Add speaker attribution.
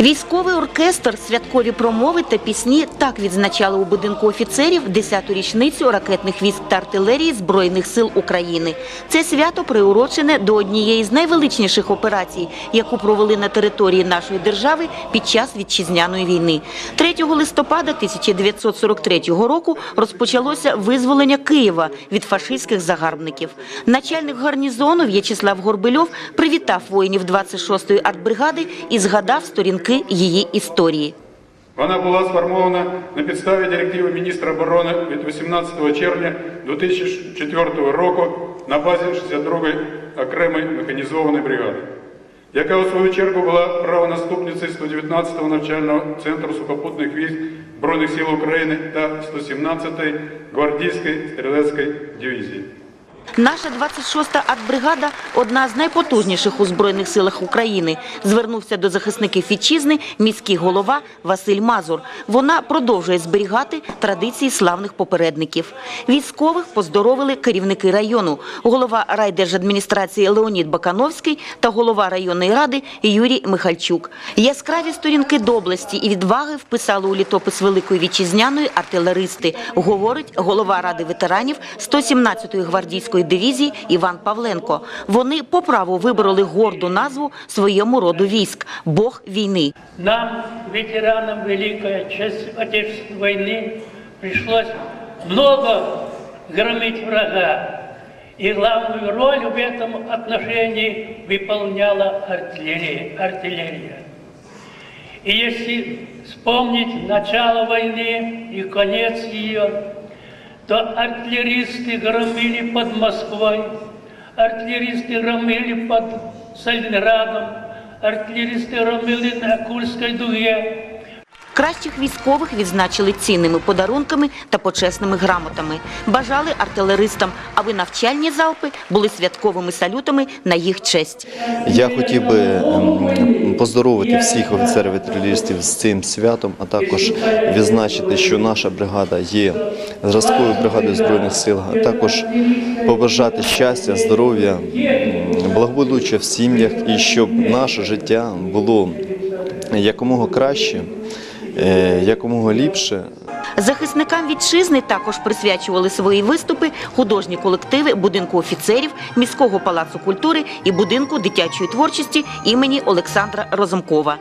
Speaker 1: Військовий оркестр, святкові промови та пісні так відзначали у будинку офіцерів 10-ту річницю ракетних військ та артилерії Збройних сил України. Це свято приурочене до однієї з найвеличніших операцій, яку провели на території нашої держави під час вітчизняної війни. 3 листопада 1943 року розпочалося визволення Києва від фашистських загарбників. Начальник гарнізону В'ячеслав Горбельов привітав воїнів 26-ї артбригади і згадав сторінки її історії.
Speaker 2: Вона була сформована на підставі директиви міністра оборони від 18 червня 2004 року на базі 62-ї окремої механізованої бригади, яка у свою чергу була правонаступницею 119-го навчального центру сухопутних військ Збройних сил України та 117-ї гвардійської стрілецької дивізії.
Speaker 1: Наша 26-та артбригада – одна з найпотужніших у Збройних силах України. Звернувся до захисників вітчизни міський голова Василь Мазур. Вона продовжує зберігати традиції славних попередників. Військових поздоровили керівники району, голова райдержадміністрації Леонід Бакановський та голова районної ради Юрій Михальчук. Яскраві сторінки доблесті і відваги вписали у літопис Великої вітчизняної артилеристи, говорить голова ради ветеранів 117-ї гвардійської дивізії Іван Павленко. Вони по праву вибороли горду назву своєму роду військ Бог війни.
Speaker 3: Нам, ветеранам Великой Отече- Отечественной войны, пришлось много громить врага. И главную роль в этом отношении выполняла артиллерия. артиллерия. И если вспомнить начало войны и конец ее, то артиллеристы громили под Москвой, артиллеристы громили под Сталинградом, артиллеристы громили на Курской дуге.
Speaker 1: Кращих військових відзначили цінними подарунками та почесними грамотами. Бажали артилеристам, аби навчальні залпи були святковими салютами на їх честь.
Speaker 4: Я хотів би ем, поздоровити всіх офіцерів і з цим святом, а також відзначити, що наша бригада є зразковою бригадою збройних сил, а також побажати щастя, здоров'я, благополуччя в сім'ях і щоб наше життя було якомога краще, якомога ліпше.
Speaker 1: Захисникам вітчизни також присвячували свої виступи художні колективи будинку офіцерів, міського палацу культури і будинку дитячої творчості імені Олександра Розумкова.